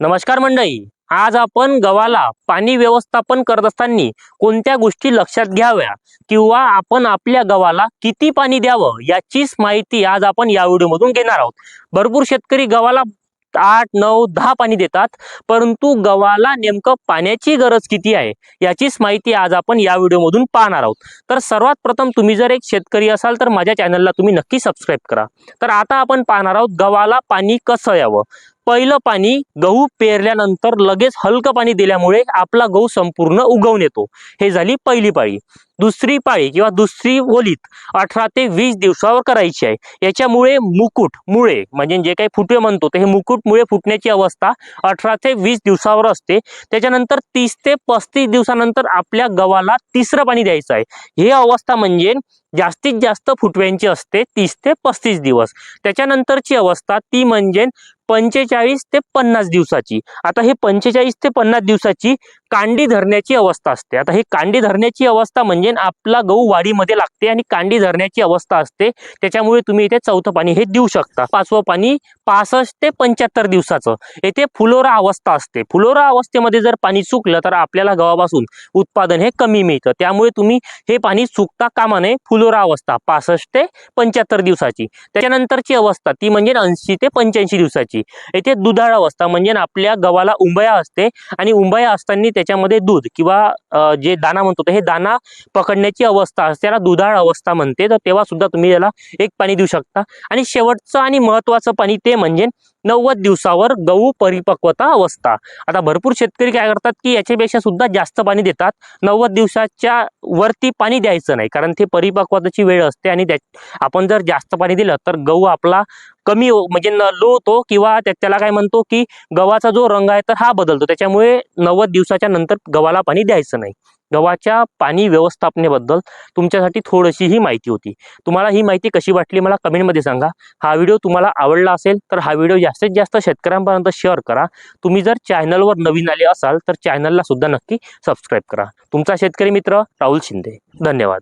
नमस्कार मंडळी आज आपण गव्हाला पाणी व्यवस्थापन करत असताना कोणत्या गोष्टी लक्षात घ्याव्या किंवा आपण आपल्या गव्हाला किती पाणी द्यावं याचीच माहिती आज आपण या व्हिडिओमधून घेणार आहोत. भरपूर शेतकरी गव्हाला आठ नऊ दहा पाणी देतात परंतु गव्हाला नेमकं पाण्याची गरज किती आहे याचीच माहिती आज आपण या व्हिडिओमधून पाहणार आहोत. तर सर्वात प्रथम तुम्ही जर एक शेतकरी असाल तर माझ्या चॅनलला तुम्ही नक्की सबस्क्राईब करा. तर आता आपण पाहणार आहोत गव्हाला पाणी कसं यावं. पहिलं पाणी गहू पेरल्यानंतर लगेच हलकं पाणी दिल्यामुळे आपला गहू संपूर्ण उगवून येतो. हे झाली पहिली पाळी. दुसरी पाळी किंवा दुसरी ओलीत अठरा ते वीस दिवसावर करायची आहे. याच्यामुळे मुकुट मुळे म्हणजे जे काही फुटवे म्हणतो ते हे मुकुट मुळे फुटण्याची अवस्था अठरा ते वीस दिवसावर असते. त्याच्यानंतर तीस ते पस्तीस दिवसानंतर आपल्या गव्हाला तिसरं पाणी द्यायचं आहे. हे अवस्था म्हणजे जास्तीत जास्त फुटव्यांची असते तीस ते पस्तीस दिवस. त्याच्यानंतरची अवस्था ती म्हणजे पंचेचाळीस ते पन्नास दिवसाची. आता हे पंचेचाळीस ते पन्नास दिवसाची कांडी धरण्याची अवस्था असते. आता ही कांडी धरण्याची अवस्था म्हणजे आपला गहू वाढीमध्ये लागते आणि कांडी धरण्याची अवस्था असते. त्याच्यामुळे तुम्ही इथे चौथं पाणी हे देऊ शकता. पाचवं पाणी पासष्ट ते पंच्याहत्तर दिवसाचं. येथे फुलोरा अवस्था असते. फुलोरा अवस्थेमध्ये जर पाणी चुकलं तर आपल्याला गव्हापासून उत्पादन हे कमी मिळतं. त्यामुळे तुम्ही हे पाणी चुकता कामा नये. फुलोरा अवस्था पासष्ट ते पंच्याहत्तर दिवसाची. त्याच्यानंतरची अवस्था ती म्हणजे ऐंशी ते पंच्याऐंशी दिवसाची. येथे दुधाळ अवस्था म्हणजे आपल्या गव्हाला उंबया असते आणि उंबया असताना त्याच्यामध्ये दूध किंवा जे दाना म्हणतो हे दाना पकडण्याची अवस्था असते त्याला दुधाळ अवस्था म्हणते. तर तेव्हा सुद्धा तुम्ही याला एक पाणी देऊ शकता. आणि शेवटचं आणि महत्वाचं पाणी ते म्हणजे नव्वद दिवसावर गहू परिपक्वता अवस्था. आता भरपूर शेतकरी काय करतात की याच्यापेक्षा सुद्धा जास्त पाणी देतात. नव्वद दिवसाच्या वरती पाणी द्यायचं नाही कारण ते परिपक्वताची वेळ असते आणि त्या आपण जर जास्त पाणी दिलं तर गहू आपला कमी हो, म्हणजे न लो होतो किंवा त्याला काय म्हणतो की गव्हाचा जो रंग आहे तर हा बदलतो. त्याच्यामुळे नव्वद दिवसाच्या नंतर गव्हाला पाणी द्यायचं नाही. गव्हाच्या पाणी व्यवस्थापनेबद्दल तुमच्यासाठी थोडीशी ही माहिती होती. तुम्हाला ही माहिती कशी वाटली मला कमेंटमध्ये सांगा. हा व्हिडिओ तुम्हाला आवडला असेल तर हा व्हिडिओ जास्तीत जास्त शेतकऱ्यांपर्यंत शेअर करा. तुम्ही जर चॅनलवर नवीन आले असाल तर चॅनलला सुद्धा नक्की सबस्क्राईब करा. तुमचा शेतकरी मित्र राहुल शिंदे. धन्यवाद.